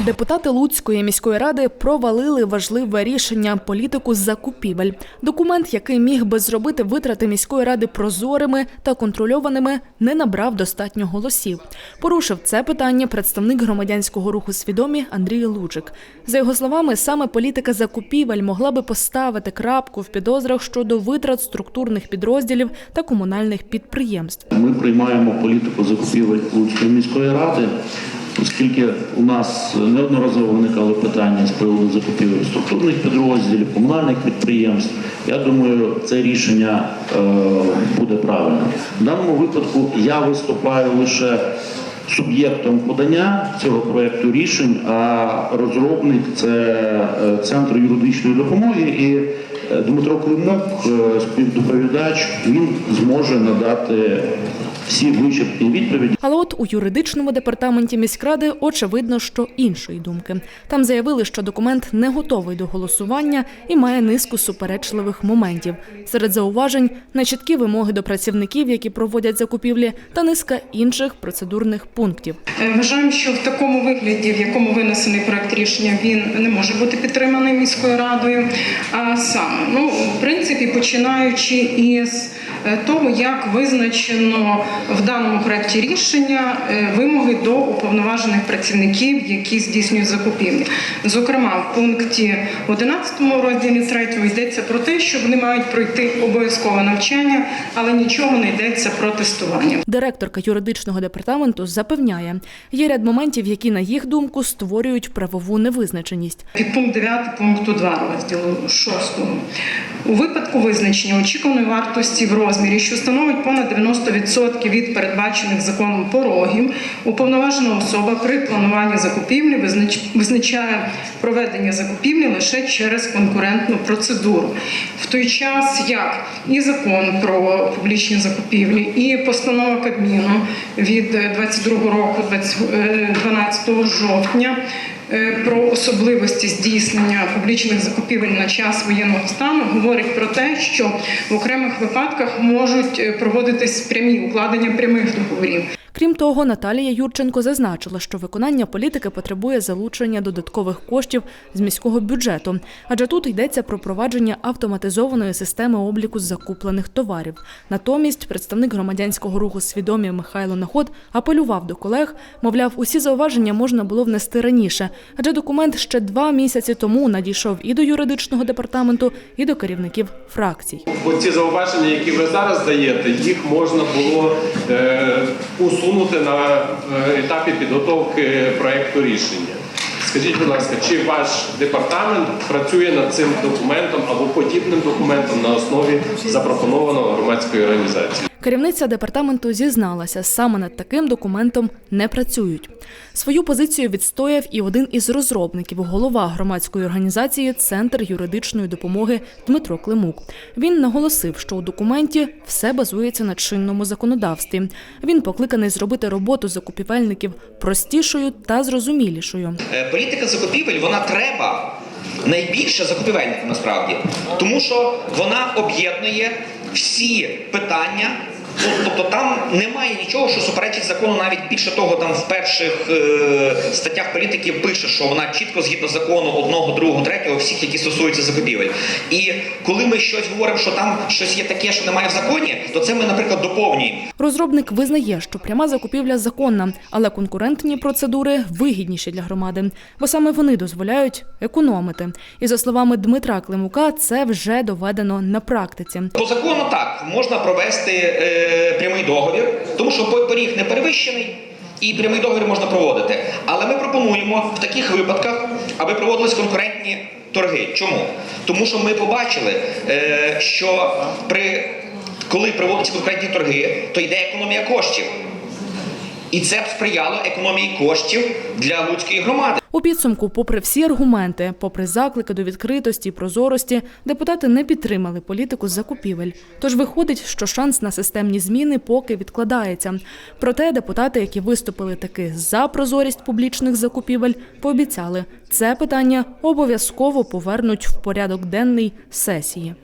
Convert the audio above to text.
Депутати Луцької міської ради провалили важливе рішення політику закупівель. Документ, який міг би зробити витрати міської ради прозорими та контрольованими, не набрав достатньо голосів. Порушив це питання представник громадянського руху свідомі Андрій Лучик. За його словами, саме політика закупівель могла би поставити крапку в підозрах щодо витрат структурних підрозділів та комунальних підприємств. Ми приймаємо політику закупівель Луцької міської ради, оскільки у нас неодноразово виникало питання з приводу закупівель структурних підрозділів, комунальних підприємств. Я думаю, це рішення е, буде правильним. В даному випадку я виступаю лише суб'єктом подання цього проекту рішень, а розробник це е, центр юридичної допомоги і. е, Дмитро Климок, е, співдоповідач, він зможе надати всі вичерпні відповіді. Але от у юридичному департаменті міськради очевидно, що іншої думки. Там заявили, що документ не готовий до голосування і має низку суперечливих моментів. Серед зауважень нечіткі вимоги до працівників, які проводять закупівлі, та низка інших процедурних пунктів. Е, Вважаємо, що в такому вигляді, в якому винесений проект рішення, він не може бути підтриманий міською радою. А саме, ну в принципі, починаючи із е, того, як визначено в даному проекті рішення е, вимоги до уповноважених працівників, які здійснюють закупівлі. Зокрема, в пункті 11 розділі 3 йдеться про те, що вони мають пройти обов'язкове навчання, але нічого не йдеться про тестування. Директорка юридичного департаменту запевняє, є ряд моментів, які, на їх думку, створюють правову невизначеність. Підпункт 9 пункту 2 розділу 6. у випадку визначення очікуваної вартості в розмірі, що становить понад 90% від передбачених законом порогів, уповноважена особа при плануванні закупівлі визначає проведення закупівлі лише через конкурентну процедуру, в той час як і закон про публічні закупівлі, і постанова Кабміну від 22 2022 року, 12 е, жовтня, е, про особливості здійснення публічних закупівель на час воєнного стану говорить про те, що в окремих випадках можуть е, проводитись прямі укладення прямих договорів. Крім того, Наталія Юрченко зазначила, що виконання політики потребує залучення додаткових коштів з міського бюджету, адже тут йдеться про провадження автоматизованої системи обліку закуплених товарів. Натомість представник громадянського руху свідомі Михайло Наход апелював до колег, мовляв, усі зауваження можна було внести раніше, адже документ ще два місяці тому надійшов і до юридичного департаменту, і до керівників фракцій. Оці зауваження, які ви зараз даєте, їх можна було е, усунути на е, етапі підготовки проекту рішення. Скажіть, будь ласка, чи ваш департамент працює над цим документом або подібним документом на основі запропонованого громадської організації? Керівниця департаменту зізналася, саме над таким документом не працюють. Свою позицію відстояв і один із розробників, голова громадської організації Центр юридичної допомоги Дмитро Климук. Він наголосив, що у документі все базується на чинному законодавстві. Він покликаний зробити роботу закупівельників простішою та зрозумілішою. Е, Політика закупівель вона треба найбільше закупівельникам насправді, тому що вона об'єднує всі питання. Тобто там немає нічого, що суперечить закону, навіть більше того, там в перших е, статтях політики пише, що вона чітко згідно закону одного, другого, третього, всіх, які стосуються закупівель. І коли ми щось говоримо, що там щось є таке, що немає в законі, то це ми, наприклад, доповнюємо. Розробник визнає, що пряма закупівля законна, але конкурентні процедури вигідніші для громади, бо саме вони дозволяють економити. І за словами Дмитра Климука, це вже доведено на практиці. По закону так можна провести е, прямий договір, тому що поріг не перевищений. І прямий договір можна проводити. Але ми пропонуємо в таких випадках, аби проводились конкурентні торги. Чому? Тому що ми побачили, е, що при коли проводяться конкурентні торги, то йде економія коштів. І це б сприяло економії коштів для луцької громади. У підсумку, попри всі аргументи, попри заклики до відкритості і прозорості, депутати не підтримали політику закупівель. Тож виходить, що шанс на системні зміни поки відкладається. Проте депутати, які виступили таки за прозорість публічних закупівель, пообіцяли, це питання обов'язково повернуть в порядок денний сесії.